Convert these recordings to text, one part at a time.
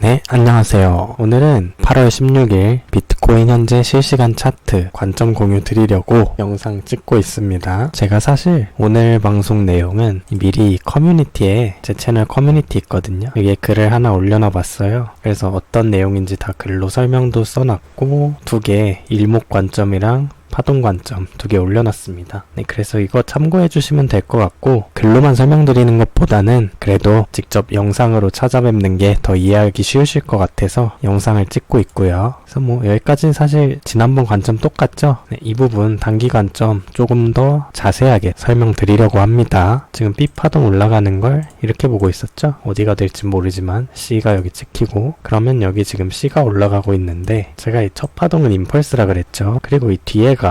네, 안녕하세요. 오늘은 8월 16일 비트코인 현재 실시간 차트 관점 공유 드리려고 영상 찍고 있습니다. 제가 사실 오늘 방송 내용은 미리 커뮤니티에 제 채널 커뮤니티 있거든요. 여기에 글을 하나 올려놔 봤어요. 그래서 어떤 내용인지 다 글로 설명도 써놨고 두 개 일목 관점이랑 파동 관점 두 개 올려놨습니다. 네, 그래서 이거 참고해 주시면 될 것 같고 글로만 설명드리는 것보다는 그래도 직접 영상으로 찾아뵙는 게 더 이해하기 쉬우실 것 같아서 영상을 찍고 있고요. 그래서 뭐 여기까지는 사실 지난번 관점 똑같죠? 네, 이 부분 단기 관점 조금 더 자세하게 설명드리려고 합니다. 지금 B 파동 올라가는 걸 이렇게 보고 있었죠? 어디가 될지 모르지만 C가 여기 찍히고 그러면 여기 지금 C가 올라가고 있는데 제가 이 첫 파동은 임펄스라 그랬죠. 그리고 이 뒤에가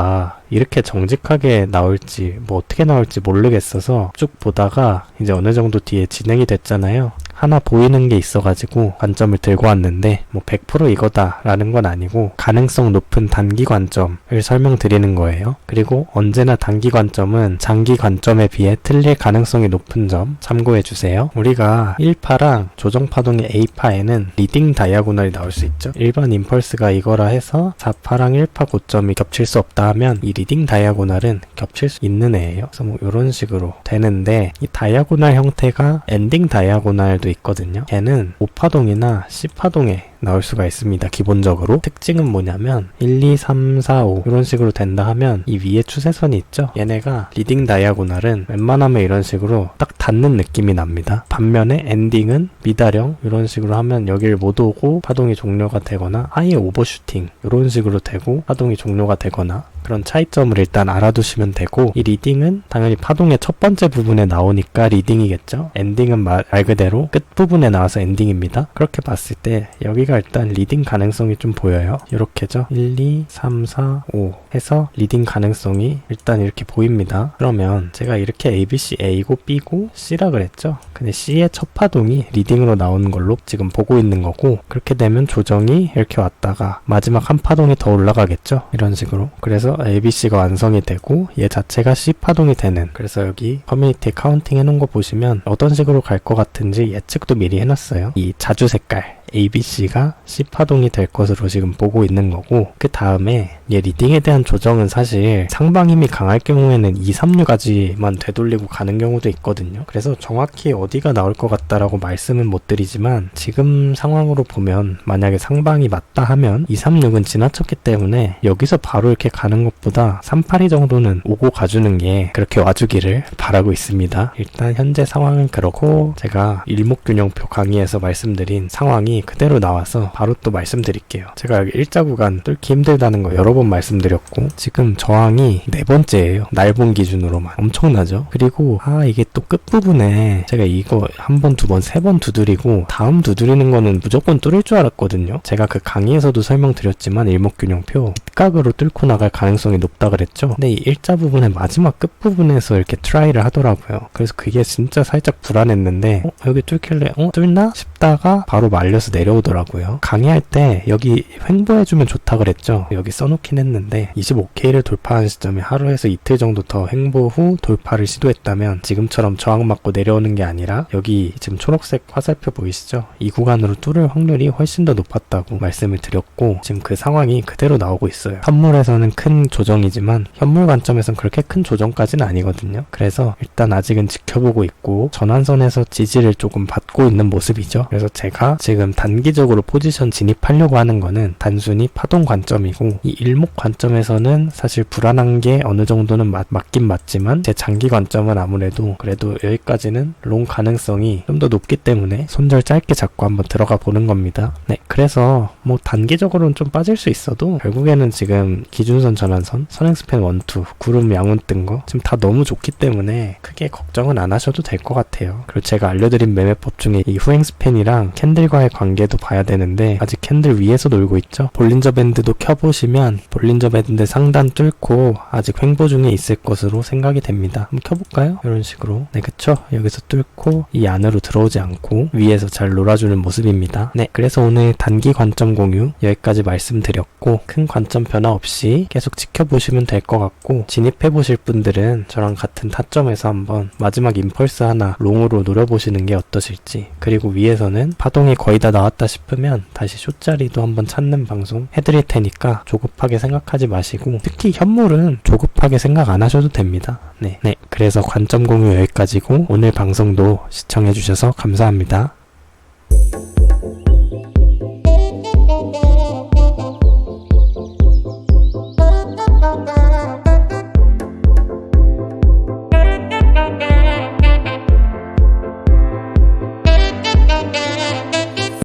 이렇게 정직하게 나올지 뭐 어떻게 나올지 모르겠어서 쭉 보다가 이제 어느 정도 뒤에 진행이 됐잖아요. 하나 보이는 게 있어가지고 관점을 들고 왔는데 뭐 100% 이거다라는 건 아니고 가능성 높은 단기 관점을 설명드리는 거예요. 그리고 언제나 단기 관점은 장기 관점에 비해 틀릴 가능성이 높은 점 참고해 주세요. 우리가 1파랑 조정 파동의 A파에는 리딩 다이아고널이 나올 수 있죠. 일반 임펄스가 이거라 해서 4파랑 1파 고점이 겹칠 수 없다 하면 이 리딩 다이아고널은 겹칠 수 있는 애예요. 그래서 뭐 이런 식으로 되는데 이 다이아고널 형태가 엔딩 다이아고널도 있거든요. 걔는 5파동이나 10파동에 나올 수가 있습니다. 기본적으로 특징은 뭐냐면 1, 2, 3, 4, 5 이런 식으로 된다 하면 이 위에 추세선이 있죠. 얘네가 리딩 다이아고널은 웬만하면 이런 식으로 딱 닿는 느낌이 납니다. 반면에 엔딩은 미다령 이런 식으로 하면 여기를 못 오고 파동이 종료가 되거나 아예 오버슈팅 이런 식으로 되고 파동이 종료가 되거나 그런 차이점을 일단 알아두시면 되고 이 리딩은 당연히 파동의 첫 번째 부분에 나오니까 리딩이겠죠. 엔딩은 말, 말 그대로 끝 부분에 나와서 엔딩입니다. 그렇게 봤을 때 여기 가 일단 리딩 가능성이 좀 보여요. 이렇게죠. 1, 2, 3, 4, 5 해서 리딩 가능성이 일단 이렇게 보입니다. 그러면 제가 이렇게 ABC A고 B고 C라 그랬죠. 근데 C의 첫 파동이 리딩으로 나오는 걸로 지금 보고 있는 거고 그렇게 되면 조정이 이렇게 왔다가 마지막 한 파동이 더 올라가겠죠. 이런 식으로. 그래서 ABC가 완성이 되고 얘 자체가 C 파동이 되는 그래서 여기 커뮤니티 카운팅 해놓은 거 보시면 어떤 식으로 갈 것 같은지 예측도 미리 해놨어요. 이 자주 색깔 ABC가 C파동이 될 것으로 지금 보고 있는 거고 그 다음에 얘 리딩에 대한 조정은 사실 상방 힘이 강할 경우에는 2, 3류까지만 되돌리고 가는 경우도 있거든요. 그래서 정확히 어디가 나올 것 같다라고 말씀은 못 드리지만 지금 상황으로 보면 만약에 상방이 맞다 하면 2, 3류는 지나쳤기 때문에 여기서 바로 이렇게 가는 것보다 3, 8이 정도는 오고 가주는 게 그렇게 와주기를 바라고 있습니다. 일단 현재 상황은 그렇고 제가 일목균형표 강의에서 말씀드린 상황이 그대로 나와서 바로 또 말씀드릴게요. 제가 여기 일자 구간 뚫기 힘들다는 거 여러 번 말씀드렸고 지금 저항이 네 번째예요. 날본 기준으로만 엄청나죠. 그리고 아 이게 또 끝부분에 제가 이거 한 번, 두 번, 세 번 두드리고 다음 두드리는 거는 무조건 뚫을 줄 알았거든요. 제가 그 강의에서도 설명드렸지만 일목균형표 뒷각으로 뚫고 나갈 가능성이 높다 그랬죠. 근데 이 일자 부분의 마지막 끝부분에서 이렇게 트라이를 하더라고요. 그래서 그게 진짜 살짝 불안했는데 어, 여기 뚫길래 어 뚫나 싶다가 바로 말 려서 내려오더라고요. 강의할 때 여기 횡보해주면 좋다 그랬죠. 여기 써놓긴 했는데 25K를 돌파한 시점에 하루에서 이틀 정도 더 횡보 후 돌파를 시도했다면 지금처럼 저항 맞고 내려오는 게 아니라 여기 지금 초록색 화살표 보이시죠? 이 구간으로 뚫을 확률이 훨씬 더 높았다고 말씀을 드렸고 지금 그 상황이 그대로 나오고 있어요. 선물에서는 큰 조정이지만 현물 관점에선 그렇게 큰 조정까지는 아니거든요. 그래서 일단 아직은 지켜보고 있고 전환선에서 지지를 조금 받고 있는 모습이죠. 그래서 제가 지금 단기적으로 포지션 진입하려고 하는 거는 단순히 파동 관점이고 이 일목 관점에서는 사실 불안한 게 어느 정도는 맞, 맞긴 맞지만 제 장기 관점은 아무래도 그래도 여기까지는 롱 가능성이 좀 더 높기 때문에 손절 짧게 잡고 한번 들어가 보는 겁니다. 네, 그래서 뭐 단기적으로는 좀 빠질 수 있어도 결국에는 지금 기준선 전환선, 선행 스팬 원투, 구름 양운 뜬 거 지금 다 너무 좋기 때문에 크게 걱정은 안 하셔도 될 것 같아요. 그리고 제가 알려드린 매매법 중에 이 후행 스팬이랑 캔들과의 관계 도 봐야 되는데 아직 캔들 위에서 놀고 있죠. 볼린저 밴드도 켜보시면 볼린저 밴드 상단 뚫고 아직 횡보 중에 있을 것으로 생각이 됩니다. 한번 켜볼까요? 이런 식으로. 네, 그쵸? 여기서 뚫고 이 안으로 들어오지 않고 위에서 잘 놀아주는 모습입니다. 네, 그래서 오늘 단기 관점 공유 여기까지 말씀드렸고 큰 관점 변화 없이 계속 지켜보시면 될 것 같고 진입해보실 분들은 저랑 같은 타점에서 한번 마지막 임펄스 하나 롱으로 노려보시는 게 어떠실지 그리고 위에서는 파동이 거의 다 나왔다 싶으면 다시 쇼자리도 한번 찾는 방송 해드릴 테니까 조급하게 생각하지 마시고 특히 현물은 조급하게 생각 안 하셔도 됩니다. 네. 네. 그래서 관점 공유 여기까지고 오늘 방송도 시청해주셔서 감사합니다.